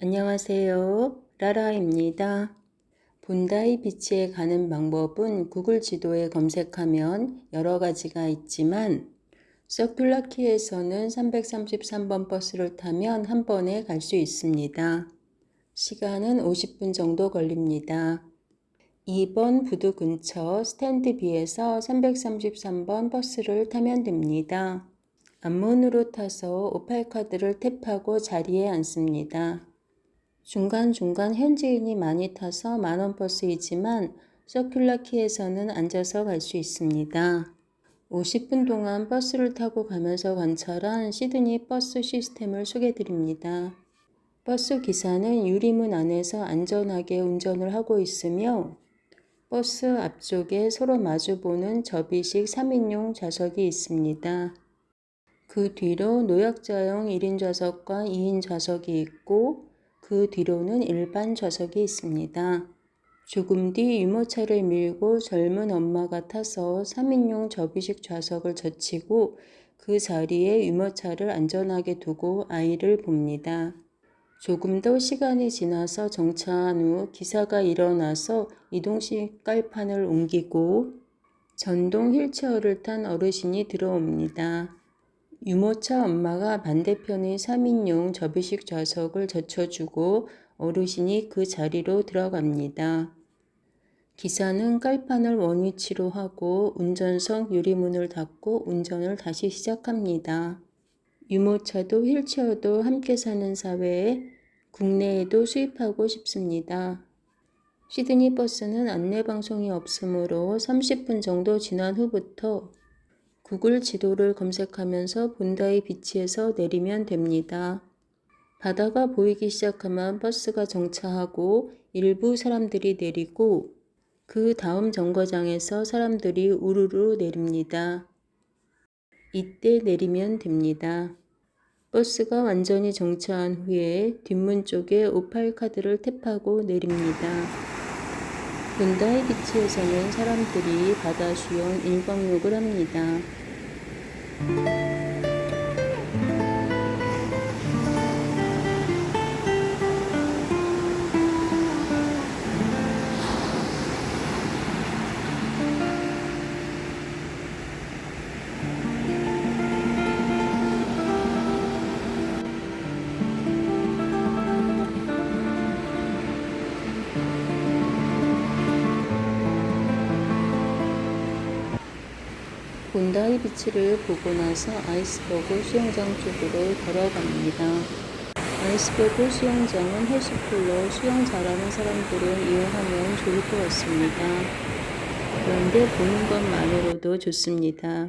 안녕하세요. 라라입니다. 본다이 비치에 가는 방법은 구글 지도에 검색하면 여러 가지가 있지만 서큘라키에서는 333번 버스를 타면 한 번에 갈 수 있습니다. 시간은 50분 정도 걸립니다. 2번 부두 근처 스탠드 B에서 333번 버스를 타면 됩니다. 앞문으로 타서 오팔카드를 탭하고 자리에 앉습니다. 중간중간 현지인이 많이 타서 만원 버스이지만 서큘라키에서는 앉아서 갈 수 있습니다. 50분 동안 버스를 타고 가면서 관찰한 시드니 버스 시스템을 소개드립니다. 버스 기사는 유리문 안에서 안전하게 운전을 하고 있으며 버스 앞쪽에 서로 마주보는 접이식 3인용 좌석이 있습니다. 그 뒤로 노약자용 1인 좌석과 2인 좌석이 있고 그 뒤로는 일반 좌석이 있습니다. 조금 뒤 유모차를 밀고 젊은 엄마가 타서 3인용 접이식 좌석을 젖히고 그 자리에 유모차를 안전하게 두고 아이를 봅니다. 조금 더 시간이 지나서 정차한 후 기사가 일어나서 이동식 깔판을 옮기고 전동 휠체어를 탄 어르신이 들어옵니다. 유모차 엄마가 반대편의 3인용 접이식 좌석을 젖혀주고 어르신이 그 자리로 들어갑니다. 기사는 깔판을 원위치로 하고 운전석 유리문을 닫고 운전을 다시 시작합니다. 유모차도 휠체어도 함께 사는 사회에 국내에도 수입하고 싶습니다. 시드니 버스는 안내 방송이 없으므로 30분 정도 지난 후부터 구글 지도를 검색하면서 본다이 비치에서 내리면 됩니다. 바다가 보이기 시작하면 버스가 정차하고 일부 사람들이 내리고 그 다음 정거장에서 사람들이 우르르 내립니다. 이때 내리면 됩니다. 버스가 완전히 정차한 후에 뒷문 쪽에 오팔 카드를 탭하고 내립니다. 본다이 비치에서는 사람들이 바다 수영 일광욕을 합니다. Bye. 본다이 비치를 보고 나서 아이스버그 수영장 쪽으로 걸어갑니다. 아이스버그 수영장은 헬스풀로 수영 잘하는 사람들은 이용하면 좋을 것 같습니다. 그런데 보는 것만으로도 좋습니다.